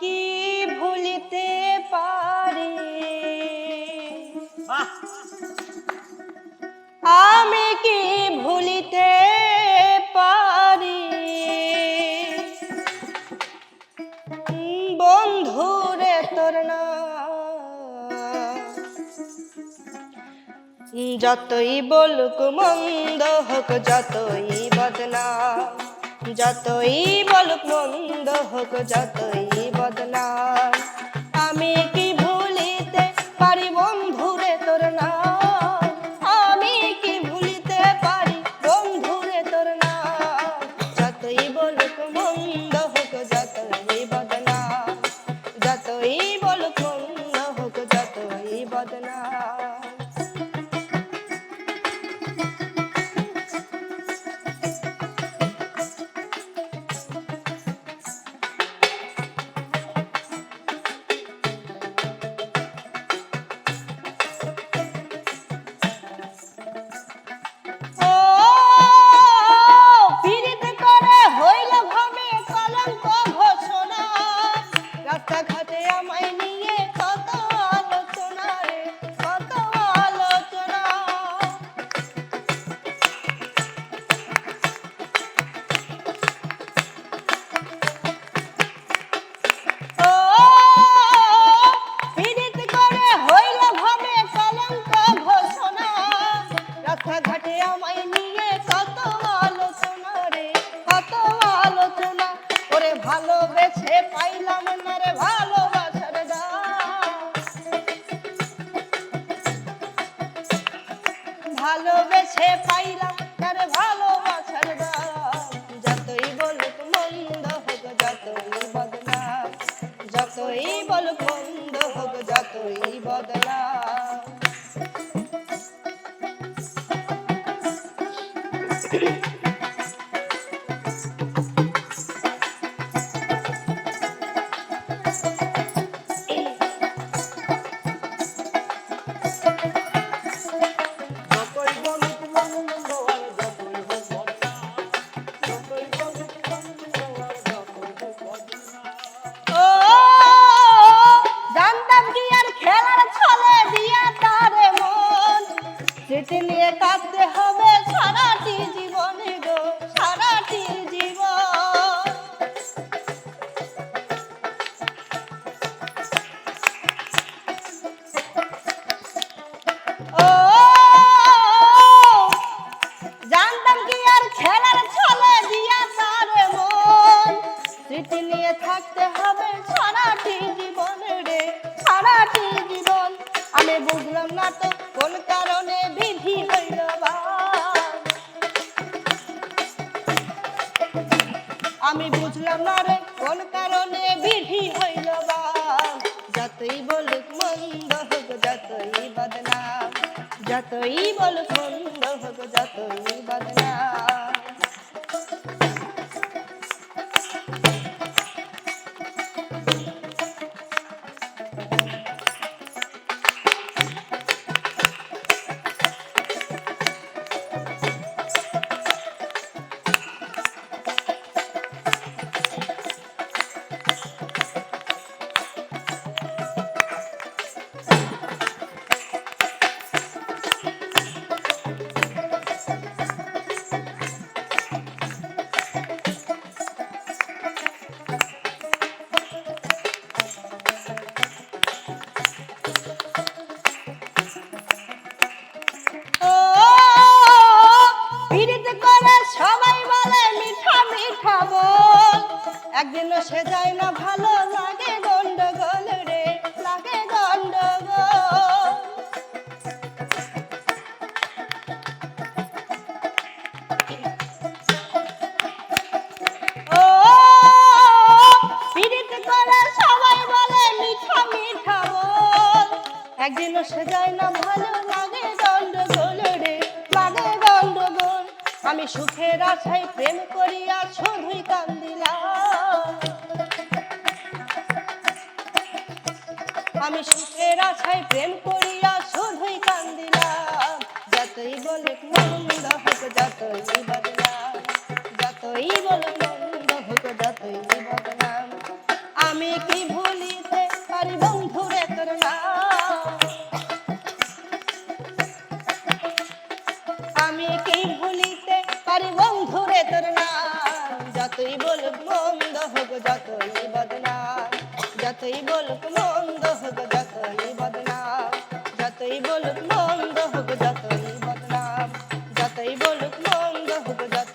কি ভুলিতে পারি? আমি কি ভুলিতে পারি? বন্ধুরে তোর না যতই বলুক মন্দ হোক, যতই বদনা যতই বলুক মন্দ হোক, যতই আমি কি ভুলিতে পারি বন্ধুরে তোর না আমি কি ভুলিতে পারি বন্ধুরে তোর না যতই বলুক মন্দ ভালোবেসে পাইলাম তার ভালোবাসার দাম যতই বলুক মন্দ হোক, যতই বদনাম যতই বলুক মন্দ হোক, যতই বদনাম যতই স্মৃতি নিয়ে কাঁদতে হবে সারাটি জীবনে গো, সারাটি জীবন। ও নিয়ে থাকতে হবে রে জীবন। আমি বুঝলাম না তো কারণে বিধি হইল আমি বুঝলাম না রে, কোন কারণে বিধি হইল বা যতই বলুক মন্দ হোক, যতই বদনাম, যতই বলুক মন্দ হোক, যতই বদনাম। একদিনও সে যায় না ভালো লাগে গন্ডগোল রে, লাগে গন্ডগোল। ও করে সবাই বলে, মিঠা মিঠা বল। একদিনও সে যায় না ভালো লাগে গন্ডগোল। রে লাগে গন্ডগোল। আমি সুখের আশায় প্রেম করিয়া শুধুই আমি সুখের আশায় প্রেম করিয়া শুধুই কান্দিলাম। যতই বলুক মন্দ হোক, যতই বদনাম যতই বলুক মন্দ হোক, যতই বদনাম আমি কি ভুলিতে পারি বন্ধুরে তোর আমি কি ভুলিতে পারি বন্ধুরে তোর নাম? যতই বলুক মন্দ হোক, যতই বদনাম যতই বলুক বদনাম যতই বলুক